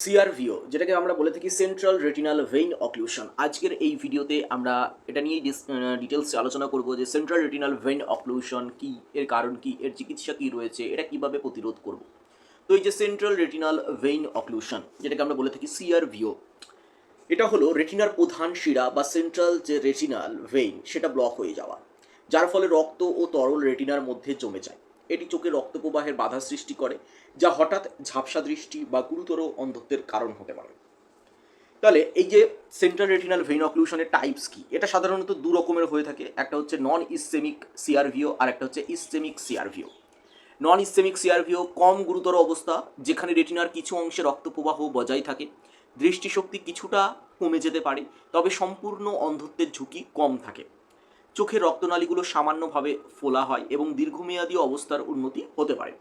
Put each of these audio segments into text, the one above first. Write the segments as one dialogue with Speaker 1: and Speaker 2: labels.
Speaker 1: সিআরভিও যেটাকে আমরা বলে থাকি সেন্ট্রাল রেটিনাল ভেইন অক্লুশন আজকের এই ভিডিওতে আমরা এটা নিয়েই ডিটেলসে আলোচনা করব যে সেন্ট্রাল রেটিনাল ভেইন অক্লুশন কি, এর কারণ কি, এর চিকিৎসা কি রয়েছে, এটা কীভাবে প্রতিরোধ করব। তো এই যে সেন্ট্রাল রেটিনাল ভেইন অক্লুশন যেটাকে আমরা বলে থাকি সিআরভিও এটা হলো রেটিনার প্রধান শিরা বা সেন্ট্রাল যে রেটিনাল ভেইন সেটা ব্লক হয়ে যাওয়া, যার ফলে রক্ত ও তরল রেটিনার মধ্যে জমে যায়। এটি চোখে রক্ত প্রবাহের বাধা সৃষ্টি করে, যা হঠাৎ ঝাপসা দৃষ্টি বা গুরুতর অন্ধত্বের কারণ হতে পারে। তাহলে এই যে সেন্ট্রাল রেটিনাল ভেইন অক্লুশনের টাইপস কি? এটা সাধারণত দু রকমের হয়ে থাকে। একটা হচ্ছে নন ইসেমিক সিআরভিও আর একটা হচ্ছে ইসেমিক সিআরভিও নন ইসেমিক সিআরভিও কম গুরুতর অবস্থা, যেখানে রেটিনার কিছু অংশে রক্ত প্রবাহ বজায় থাকে। দৃষ্টিশক্তি কিছুটা কমে যেতে পারে, তবে সম্পূর্ণ অন্ধত্বের ঝুঁকি কম থাকে। চোখের রক্তনালীগুলো সামান্যভাবে ফোলা হয় এবং দীর্ঘমেয়াদী অবস্থার উন্নতি হতে পারে।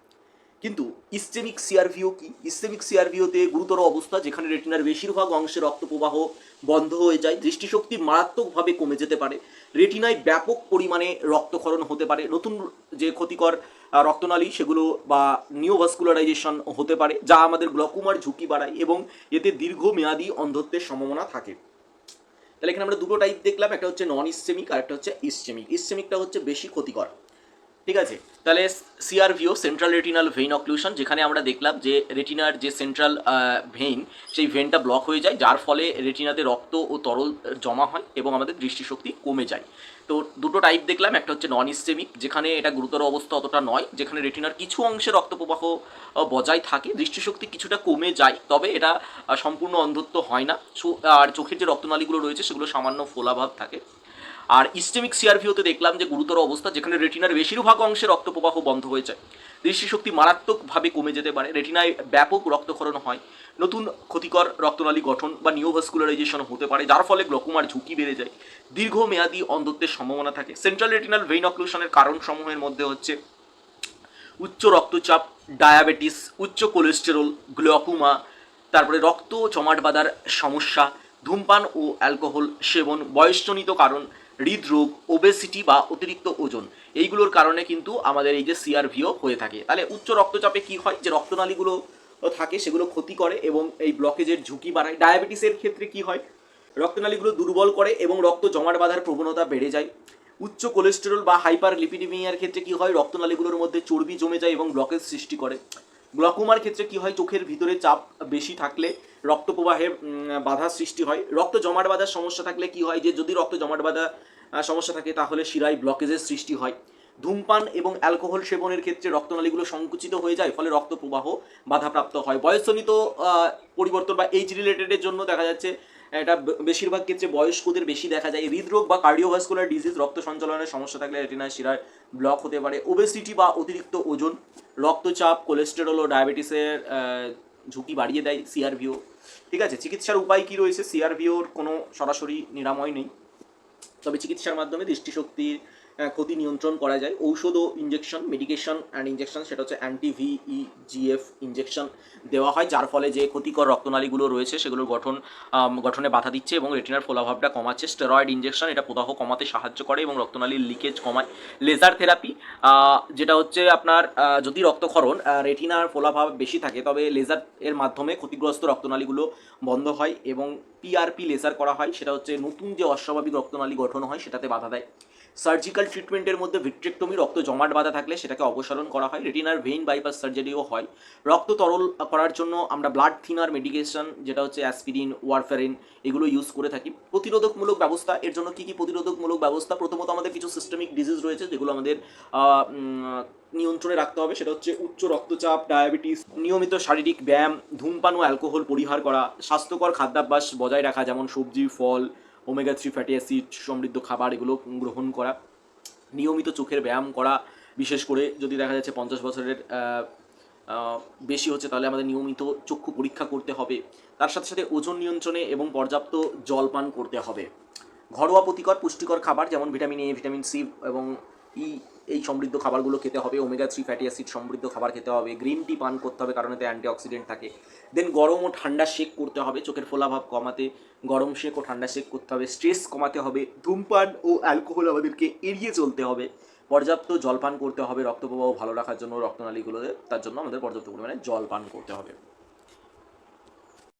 Speaker 1: কিন্তু ইস্টেমিক সিআরভিও কি? ইস্টেমিক সিআরভিওতে গুরুতর অবস্থা, যেখানে রেটিনার বেশিরভাগ অংশে রক্ত প্রবাহ বন্ধ হয়ে যায়, দৃষ্টিশক্তি মারাত্মকভাবে কমে যেতে পারে। রেটিনায় ব্যাপক পরিমাণে রক্তক্ষরণ হতে পারে। নতুন যে ক্ষতিকর রক্তনালী, সেগুলো বা নিওভাস্কুলারাইজেশন হতে পারে, যা আমাদের গ্লকুমার ঝুঁকি বাড়ায় এবং এতে দীর্ঘমেয়াদী অন্ধত্বের সম্ভাবনা থাকে। তাহলে এখানে আমরা দুটো টাইপ দেখলাম, একটা হচ্ছে নন ইসেমিক আর একটা হচ্ছে ইসেমিক ইসেমিকটা হচ্ছে বেশি ক্ষতিকর। ঠিক আছে? তাহলে CRVO central retinal vein occlusion যেখানে আমরা দেখলাম যে রেটিনার যে সেন্ট্রাল ভেইন সেই ভেনটা ব্লক হয়ে যায়, যার ফলে রেটিনাতে রক্ত ও তরল জমা হয় এবং আমাদের দৃষ্টিশক্তি কমে যায়। তো দুটো টাইপ দেখলাম, একটা হচ্ছে নন ইসচেমিক যেখানে এটা গুরুতর অবস্থা অতটা নয়, যেখানে রেটিনার কিছু অংশে রক্ত প্রবাহ বজায় থাকে, দৃষ্টিশক্তি কিছুটা কমে যায়, তবে এটা সম্পূর্ণ অন্ধত্ব হয় না। আর চোখের যে রক্তনালীগুলো রয়েছে, সেগুলো সামান্য ফোলাভাব থাকে। আর ইস্টেমিক সিআরভিওতে দেখলাম যে গুরুতর অবস্থা, যেখানে রেটিনার বেশিরভাগ অংশে রক্ত প্রবাহ বন্ধ হয়ে যায় দৃষ্টিশক্তি মারাত্মকভাবে কমে যেতে পারে। রেটিনায় ব্যাপক রক্তক্ষরণ হয়। নতুন ক্ষতিকর রক্তনালী গঠন বা নিওভাস্কুলারাইজেশন হতে পারে, যার ফলে গ্লকুমার ঝুঁকি বেড়ে যায়। দীর্ঘমেয়াদী অন্ধত্বের সম্ভাবনা থাকে। সেন্ট্রাল রেটিনাল ভেইন অক্লুশনের কারণ সমূহের মধ্যে হচ্ছে উচ্চ রক্তচাপ ডায়াবেটিস উচ্চ কোলেস্টেরল গ্লকুমা তারপরে রক্ত জমাট বাঁধার সমস্যা, ধূমপান ও অ্যালকোহল সেবন, বয়সজনিত কারণ হৃদরোগ ওবেসিটি বা অতিরিক্ত ওজন, এইগুলোর কারণে কিন্তু আমাদের এই যে সিআরভিও হয়ে থাকে। তাহলে উচ্চ রক্তচাপে কি হয়? যে রক্তনালীগুলো থাকে, সেগুলো ক্ষতি করে এবং এই ব্লকেজের ঝুঁকি বাড়ায়। ডায়াবেটিসের ক্ষেত্রে কি হয়? রক্তনালীগুলো দুর্বল করে এবং রক্ত জমাট বাঁধার প্রবণতা বেড়ে যায়। উচ্চ কোলেস্টেরল বা হাইপার লিপিডিমিয়ার ক্ষেত্রে কি হয়? রক্তনালীগুলোর মধ্যে চর্বি জমে যায় এবং ব্লকেজ সৃষ্টি করে। গ্লকোমার ক্ষেত্রে কি হয়, চোখের ভিতরে চাপ বেশি থাকলে রক্ত প্রবাহে বাধা সৃষ্টি হয়। রক্ত জমাট বাঁধার সমস্যা থাকলে কি হয় যে, যদি রক্ত জমাট বাঁধা সমস্যা থাকে তাহলে শিরায় ব্লকেজের সৃষ্টি হয়। ধূমপান এবং অ্যালকোহল সেবনের ক্ষেত্রে রক্তনালীগুলো সংকুচিত হয়ে যায়, ফলে রক্ত প্রবাহ বাধাপ্রাপ্ত হয়। বয়সজনিত পরিবর্তন বা এইচ রিলেটেডের জন্য দেখা যাচ্ছে এটা বেশিরভাগ ক্ষেত্রে বয়স্কদের বেশি দেখা যায়। হৃদরোগ বা কার্ডিওভাস্কুলার ডিজিজ, রক্ত সঞ্চালনের সমস্যা থাকলে রেটিনার শিরায় ব্লক হতে পারে। ওবেসিটি বা অতিরিক্ত ওজন, রক্তচাপ কোলেস্টেরল ও ডায়াবেটিসের ঝুঁকি বাড়িয়ে দেয় সিআরভিও ঠিক আছে? চিকিৎসার উপায় কী রয়েছে? সিআরভিওর কোনো সরাসরি নিরাময় নেই। তবে চিকিৎসার মাধ্যমে দৃষ্টিশক্তির ক্ষতি নিয়ন্ত্রণ করা যায়। ঔষধ ও ইঞ্জেকশন মেডিকেশন অ্যান্ড ইঞ্জেকশন সেটা হচ্ছে অ্যান্টি ভিই জিএফ ইঞ্জেকশন দেওয়া হয়, যার ফলে যে ক্ষতিকর রক্তনালীগুলো রয়েছে, সেগুলোর গঠন গঠনে বাধা দিচ্ছে এবং রেটিনার ফোলাভাবটা কমাচ্ছে। স্টেরয়েড ইঞ্জেকশন এটা প্রদাহ কমাতে সাহায্য করে এবং রক্তনালীর লিকেজ কমায়। লেজার থেরাপি যেটা হচ্ছে আপনার যদি রক্তক্ষরণ রেটিনার ফোলাভাব বেশি থাকে, তবে লেজার এর মাধ্যমে ক্ষতিগ্রস্ত রক্তনালীগুলো বন্ধ হয় এবং পিআরপি লেজার করা হয়। সেটা হচ্ছে নতুন যে অস্বাভাবিক রক্তনালী গঠন হয়, সেটাতে বাধা দেয়। সার্জিক্যাল ট্রিটমেন্টের মধ্যে ভিট্রেক্টমি, রক্ত জমাট বাঁধা থাকলে সেটাকে অপসারণ করা হয়। রেটিনার ভেইন বাইপাস সার্জারিও হয়। রক্ত তরল করার জন্য আমরা ব্লাড থিনার মেডিকেশন, যেটা হচ্ছে অ্যাসপিরিন, ওয়ারফেরিন, এগুলো ইউজ করে থাকি। প্রতিরোধকমূলক ব্যবস্থা, এর জন্য কী কী প্রতিরোধকমূলক ব্যবস্থা? প্রথমত আমাদের কিছু সিস্টেমিক ডিজিজ রয়েছে, যেগুলো আমাদের নিয়ন্ত্রণে রাখতে হবে। সেটা হচ্ছে উচ্চ রক্তচাপ ডায়াবেটিস নিয়মিত শারীরিক ব্যায়াম, ধূমপান ও অ্যালকোহল পরিহার করা, স্বাস্থ্যকর খাদ্যাভ্যাস বজায় রাখা, যেমন সবজি, ফল ওমেগা থ্রি ফ্যাটি অ্যাসিড সমৃদ্ধ খাবার এগুলো গ্রহণ করা, নিয়মিত চোখের ব্যায়াম করা, বিশেষ করে যদি দেখা যাচ্ছে পঞ্চাশ বছরের বেশি হচ্ছে তাহলে আমাদের নিয়মিত চক্ষু পরীক্ষা করতে হবে। তার সাথে সাথে ওজন নিয়ন্ত্রণে এবং পর্যাপ্ত জল পান করতে হবে। ঘরোয়া প্রতিকর পুষ্টিকর খাবার যেমন ভিটামিন এ ভিটামিন সি এবং ই, এই সমৃদ্ধ খাবারগুলো খেতে হবে ওমেগা থ্রি ফ্যাটি অ্যাসিড সমৃদ্ধ খাবার খেতে হবে গ্রিন টি পান করতে হবে কারণ এতে অ্যান্টিঅক্সিডেন্ট থাকে। দেন গরম ও ঠান্ডা শেক করতে হবে, চোখের ফোলাভাব কমাতে, গরম শেক ও ঠান্ডা শেক করতে হবে স্ট্রেস কমাতে হবে, ধূমপান ও অ্যালকোহল আমাদেরকে এড়িয়ে চলতে হবে। পর্যাপ্ত জল পান করতে হবে রক্ত প্রবাহ ভালো রাখার জন্য, রক্তনালীগুলোতে, তার জন্য আমাদের পর্যাপ্ত পরিমাণে জল পান করতে হবে।